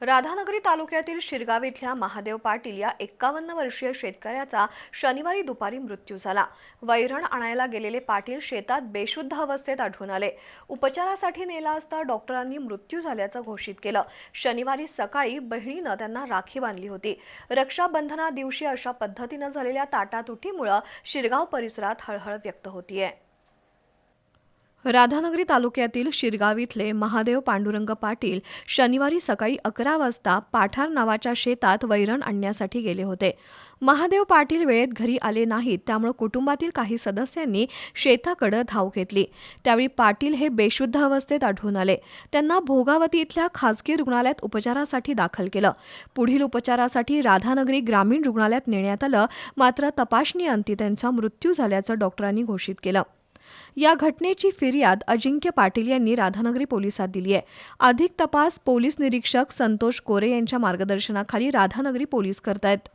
राधानगरी तालुक्यातील शिरगाव इथल्या महादेव पाटील या एक्कावन्न वर्षीय शेतकऱ्याचा शनिवारी दुपारी मृत्यू झाला. वैरण आणायला गेलेले पाटील शेतात बेशुद्ध अवस्थेत आढळून आले. उपचारासाठी नेला असता डॉक्टरांनी मृत्यू झाल्याचं घोषित केलं. शनिवारी सकाळी बहिणीनं त्यांना राखी बांधली होती. रक्षाबंधना दिवशी अशा पद्धतीनं झालेल्या ताटातुटीमुळं शिरगाव परिसरात हळहळ व्यक्त होतीये. राधानगरी तालुक्यातील शिरगाव इथले महादेव पांडुरंग पाटील शनिवारी सकाळी अकरा वाजता पाठार नावाच्या शेतात वैरण आणण्यासाठी गेले होते. महादेव पाटील वेळेत घरी आले नाहीत त्यामुळे कुटुंबातील काही सदस्यांनी शेताकडे धाव घेतली. त्यावेळी पाटील हे बेशुद्ध अवस्थेत आढळून आले. त्यांना भोगावती इथल्या खासगी रुग्णालयात उपचारासाठी दाखल केलं. पुढील उपचारासाठी राधानगरी ग्रामीण रुग्णालयात नेण्यात आलं मात्र तपासणीअंती त्यांचा मृत्यू झाल्याचं डॉक्टरांनी घोषित केलं. या घटनेची फिर्याद अजिंक्य पाटील यांनी राधानगरी पोलिसात दिली आहे. अधिक तपास पोलीस निरीक्षक संतोष कोरे यांच्या मार्गदर्शनाखाली राधानगरी पोलीस करतायत.